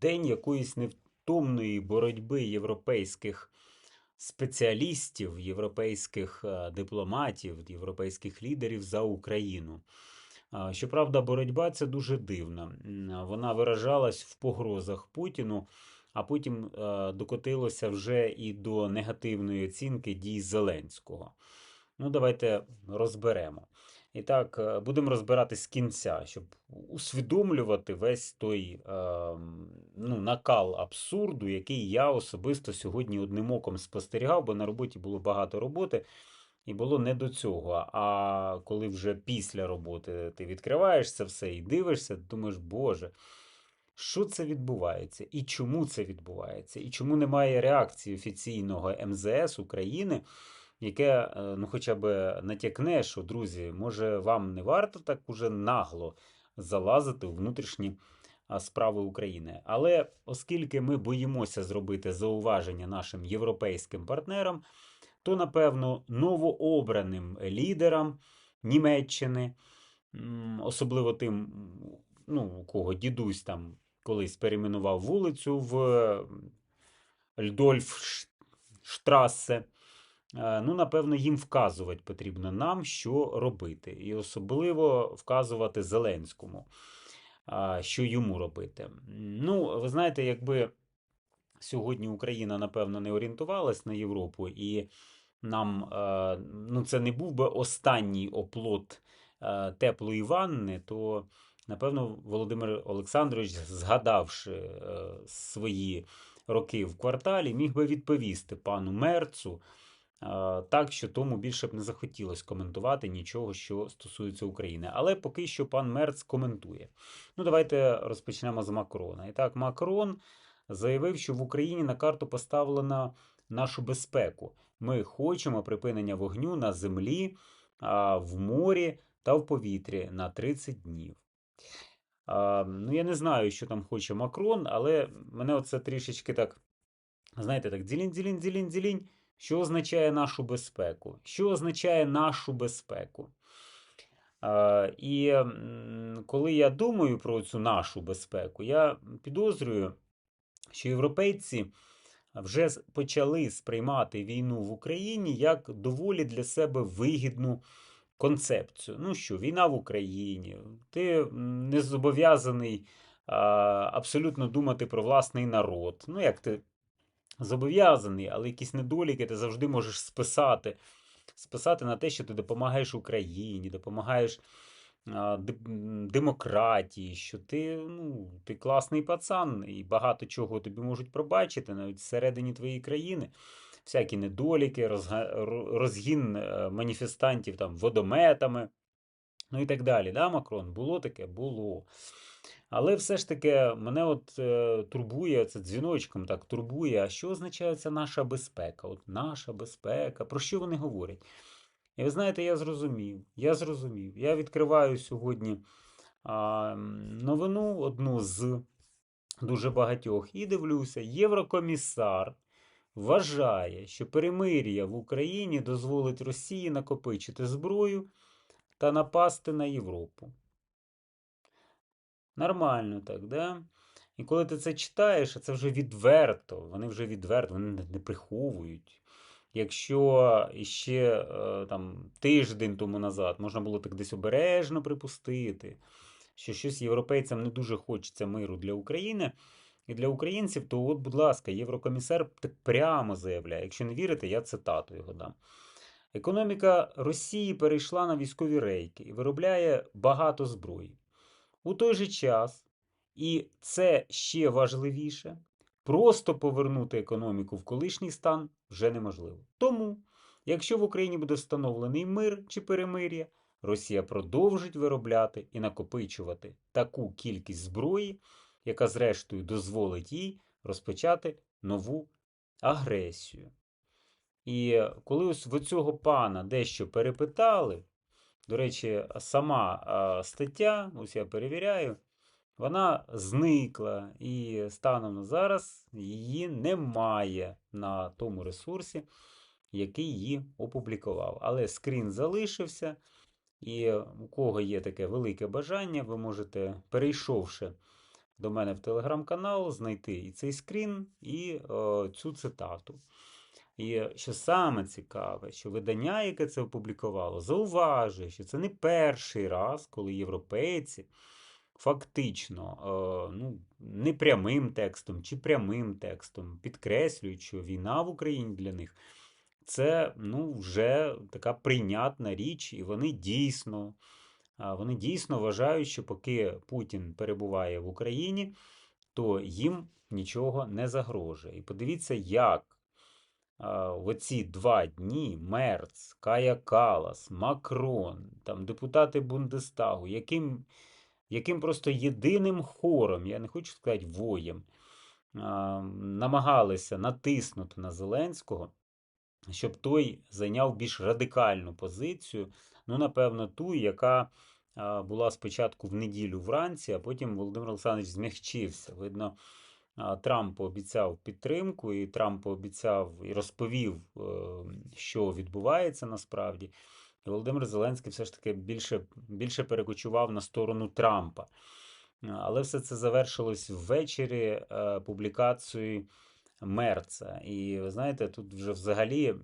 день якоїсь невтомної боротьби європейських спеціалістів, європейських е, дипломатів, європейських лідерів за Україну. Щоправда, боротьба ця дуже дивна. Вона виражалась в погрозах Путіну, а потім е, докотилося вже і до негативної оцінки дій Зеленського. Ну, давайте розберемо. І так, е, будемо розбирати з кінця, щоб усвідомлювати весь той е, ну, накал абсурду, який я особисто сьогодні одним оком спостерігав, бо на роботі було багато роботи, і було не до цього. А коли вже після роботи ти відкриваєш це все і дивишся, думаєш, Боже, що це відбувається? І чому це відбувається? І чому немає реакції офіційного МЗС України? Яке е, ну, хоча б натякне, що, друзі, може, вам не варто так уже нагло залазити у внутрішні справи України. Але оскільки ми боїмося зробити зауваження нашим європейським партнерам, то, напевно, новообраним лідерам Німеччини, особливо тим, ну, кого дідусь там колись перейменував вулицю в Льдольфштрассе, Е, Ну, напевно, їм вказувати потрібно нам, що робити. І особливо вказувати Зеленському, що йому робити. Ну, ви знаєте, якби сьогодні Україна, напевно, не орієнтувалась на Європу, і нам е, ну, це не був би останній оплот е, теплої ванни, то, напевно, Володимир Олександрович, згадавши е, свої роки в кварталі, міг би відповісти пану Мерцу. Так, що тому більше б не захотілося коментувати нічого, що стосується України. Але поки що пан Мерц коментує. Ну, давайте розпочнемо з Макрона. І так, Макрон заявив, що в Україні на карту поставлено нашу безпеку. Ми хочемо припинення вогню на землі, в морі та в повітрі на 30 днів. Ну, я не знаю, що там хоче Макрон, але мене оце трішечки так, знаєте, так, дзілінь, дзілінь, дзілінь, дзілінь. Що означає нашу безпеку? Що означає нашу безпеку? І коли я думаю про цю нашу безпеку, я підозрюю, що європейці вже почали сприймати війну в Україні як доволі для себе вигідну концепцію. Ну що, війна в Україні, ти не зобов'язаний абсолютно думати про власний народ. Ну, як ти зобов'язаний, але якісь недоліки ти завжди можеш списати. Списати на те, що ти допомагаєш Україні, допомагаєш а, демократії, що ти ну, ти класний пацан, і багато чого тобі можуть пробачити навіть всередині твоєї країни. Всякі недоліки, розгін е, маніфестантів там водометами, ну і так далі. Да, Макрон? Було таке? Було. Але все ж таки мене от е, турбує це дзвіночком, так турбує, а що означає ця наша безпека? От наша безпека, про що вони говорять? І ви знаєте, я зрозумів. Я зрозумів. Я відкриваю сьогодні а, новину одну з дуже багатьох і дивлюся, Єврокомісар вважає, що перемир'я в Україні дозволить Росії накопичити зброю та напасти на Європу. Нормально так, да? І коли ти це читаєш, це вже відверто, вони вже відверто, вони не приховують. Якщо ще е, там тиждень тому назад можна було так десь обережно припустити, що щось європейцям не дуже хочеться миру для України і для українців, то, от, будь ласка, єврокомісар прямо заявляє. Якщо не вірите, я цитату його дам. Економіка Росії перейшла на військові рейки і виробляє багато зброї. У той же час, і це ще важливіше, просто повернути економіку в колишній стан вже неможливо. Тому, якщо в Україні буде встановлений мир чи перемир'я, Росія продовжить виробляти і накопичувати таку кількість зброї, яка, зрештою, дозволить їй розпочати нову агресію. І коли ось в цього пана дещо перепитали, до речі, сама стаття, ось я перевіряю, вона зникла, і станом на зараз її немає на тому ресурсі, який її опублікував. Але скрін залишився. І у кого є таке велике бажання, ви можете, перейшовши до мене в телеграм-канал, знайти і цей скрін, і о, цю цитату. І що саме цікаве, що видання, яке це опублікувало, зауважує, що це не перший раз, коли європейці фактично е, ну, не прямим текстом чи прямим текстом підкреслюють, що війна в Україні для них це ну, вже така прийнятна річ, і вони дійсно, вони дійсно вважають, що поки Путін перебуває в Україні, то їм нічого не загрожує. І подивіться, як в оці два дні Мерц, Кая Калас, Макрон, там депутати Бундестагу, яким яким просто єдиним хором, я не хочу сказати воєм, намагалися натиснути на Зеленського, щоб той зайняв більш радикальну позицію. Ну, напевно, ту, яка була спочатку в неділю вранці, а потім Володимир Олександрович змягчився. Видно, Трамп пообіцяв підтримку, і Трамп пообіцяв і розповів, е, що відбувається насправді. І Володимир Зеленський все ж таки більше більше перекочував на сторону Трампа. Але все це завершилось ввечері е, публікацією Мерца. І ви знаєте, тут вже взагалі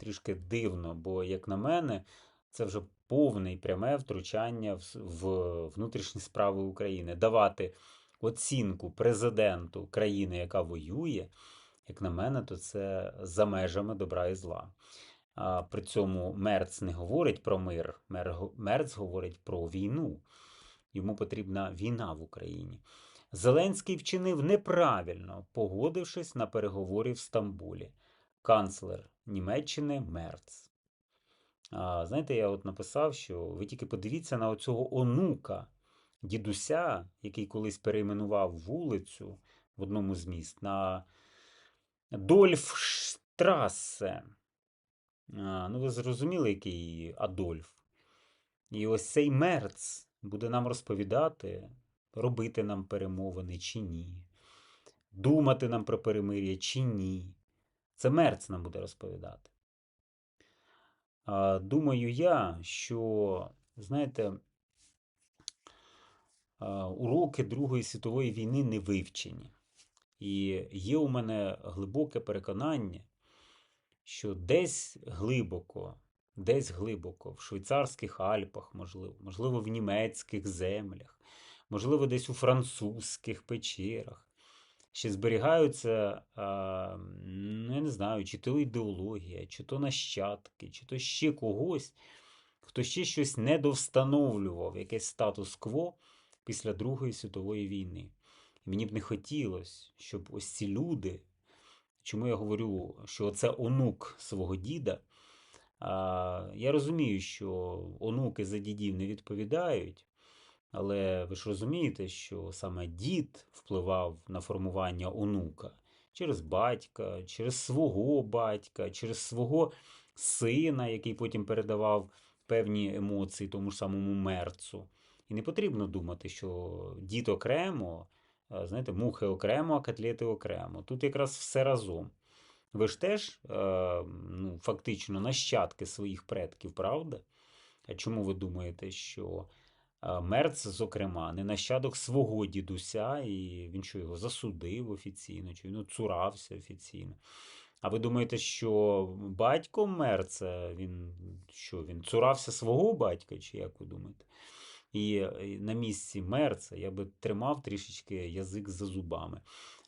трішки дивно, бо, як на мене, це вже повне і пряме втручання в внутрішні справи України. Давати оцінку президенту країни, яка воює, як на мене, то це за межами добра і зла. А При цьому Мерц не говорить про мир, Мерц говорить про війну. Йому потрібна війна в Україні. Зеленський вчинив неправильно, погодившись на переговори в Стамбулі. Канцлер Німеччини Мерц. А, Знаєте, я от написав, що ви тільки подивіться на оцього онука дідуся, який колись перейменував вулицю в одному з міст на Дольфштрасе. Ну, ви зрозуміли, який Адольф. І ось цей мерц буде нам розповідати, робити нам перемовини чи ні, думати нам про перемир'я чи ні. Це мерц нам буде розповідати. Думаю я, що, знаєте, уроки Другої світової війни не вивчені. І є у мене глибоке переконання, що десь глибоко, десь глибоко, в швейцарських Альпах, можливо, можливо, в німецьких землях, можливо, десь у французьких печерах, ще зберігаються, ну, я не знаю, чи то ідеологія, чи то нащадки, чи то ще когось, хто ще щось недовстановлював, якесь статус-кво після Другої світової війни. І мені б не хотілося, щоб ось ці люди, чому я говорю, що це онук свого діда. Я розумію, що онуки за дідів не відповідають, але ви ж розумієте, що саме дід впливав на формування онука через батька, через свого батька, через свого сина, який потім передавав певні емоції тому ж самому мерцу. І не потрібно думати, що дід окремо, знаєте, мухи окремо, а котлети окремо. Тут якраз все разом. Ви ж теж ну, фактично нащадки своїх предків, правда? А чому ви думаєте, що Мерц, зокрема, не нащадок свого дідуся, і він що його засудив офіційно, чи він цурався офіційно? А ви думаєте, що батько Мерца, він що, він цурався свого батька, чи як ви думаєте? І на місці мерца я би тримав трішечки язик за зубами.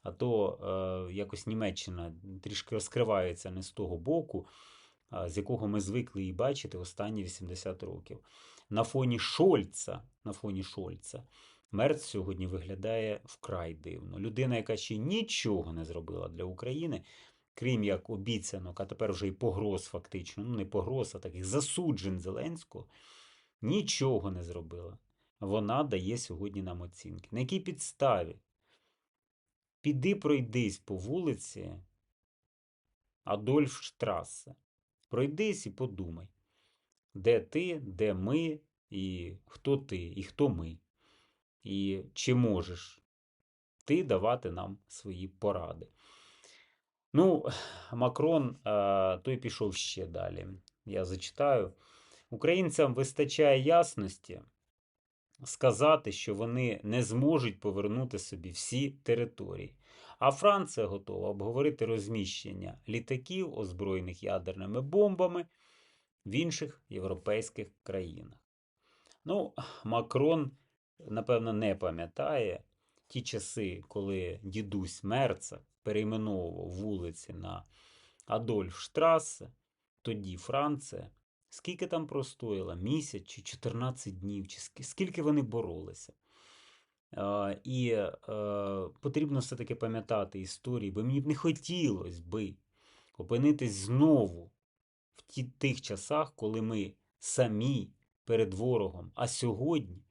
А то е, якось Німеччина трішки розкривається не з того боку, з якого ми звикли її бачити останні 80 років. На фоні Шольца, на фоні Шольца, Мерц сьогодні виглядає вкрай дивно. Людина, яка ще нічого не зробила для України, крім як обіцянок, а тепер вже й погроз, фактично, ну не погроз, а таких засуджень Зеленського нічого не зробила. Вона дає сьогодні нам оцінки. На якій підставі? Піди пройдись по вулиці Адольф Штрасе. Пройдись і подумай, де ти, де ми, і хто ти, і хто ми. І чи можеш ти давати нам свої поради. Ну, Макрон той пішов ще далі. Я зачитаю. Українцям вистачає ясності, сказати, що вони не зможуть повернути собі всі території. А Франція готова обговорити розміщення літаків, озброєних ядерними бомбами в інших європейських країнах. Ну, Макрон, напевно, не пам'ятає ті часи, коли дідусь Мерца перейменовував вулиці на Адольф Адольфштрасе, тоді Франція. Скільки там простоїла? Місяць чи 14 днів, чи скільки вони боролися. Е, І е, потрібно все-таки пам'ятати історії, бо мені б не хотілося би опинитись знову в ті, тих часах, коли ми самі перед ворогом. А сьогодні,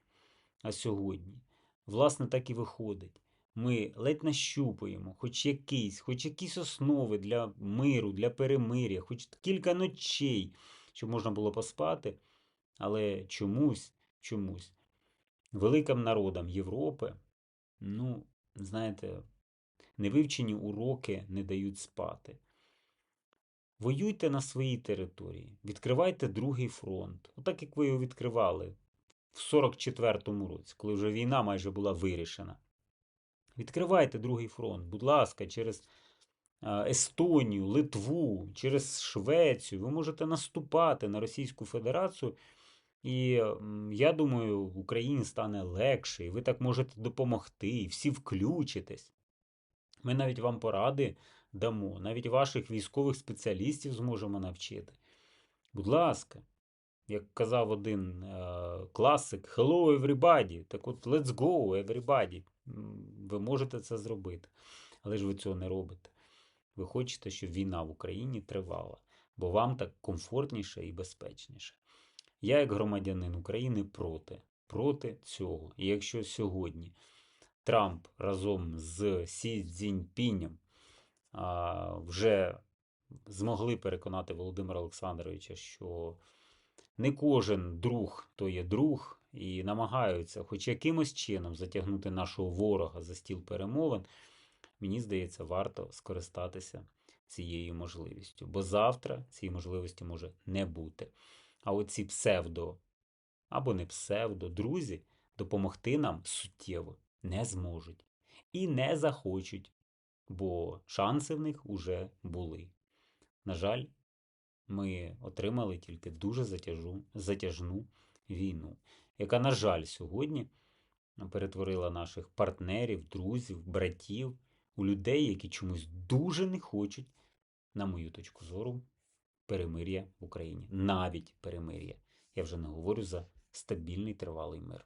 а сьогодні, власне, так і виходить. Ми ледь нащупуємо хоч якийсь, хоч якісь основи для миру, для перемир'я, хоч кілька ночей, щоб можна було поспати, але чомусь, чомусь, великим народам Європи, ну, знаєте, невивчені уроки не дають спати. Воюйте на своїй території, відкривайте другий фронт, отак як ви його відкривали в 44-му році, коли вже війна майже була вирішена. Відкривайте другий фронт, будь ласка, через Естонію, Литву, через Швецію. Ви можете наступати на Російську Федерацію. І я думаю, Україні стане легше, і ви так можете допомогти, і всі включитесь. Ми навіть вам поради дамо, навіть ваших військових спеціалістів зможемо навчити. Будь ласка, як казав один е, класик, Hello, everybody. Так от, let's go, everybody. Ви можете це зробити. Але ж ви цього не робите. Ви хочете, щоб війна в Україні тривала, бо вам так комфортніше і безпечніше. Я, як громадянин України, проти, проти цього. І якщо сьогодні Трамп разом з Сі Цзіньпінем а, вже змогли переконати Володимира Олександровича, що не кожен друг то є друг, і намагаються хоч якимось чином затягнути нашого ворога за стіл перемовин, мені здається, варто скористатися цією можливістю. Бо завтра цієї можливості може не бути. А оці псевдо або не псевдо, друзі допомогти нам суттєво не зможуть і не захочуть, бо шанси в них уже були. На жаль, ми отримали тільки дуже затяжу, затяжну війну, яка, на жаль, сьогодні перетворила наших партнерів, друзів, братів у людей, які чомусь дуже не хочуть, на мою точку зору, перемир'я в Україні. Навіть перемир'я. Я вже не говорю за стабільний тривалий мир.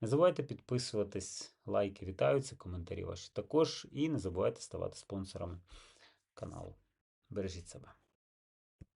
Не забувайте підписуватись, лайки вітаються, коментарі ваші також. І не забувайте ставати спонсорами каналу. Бережіть себе.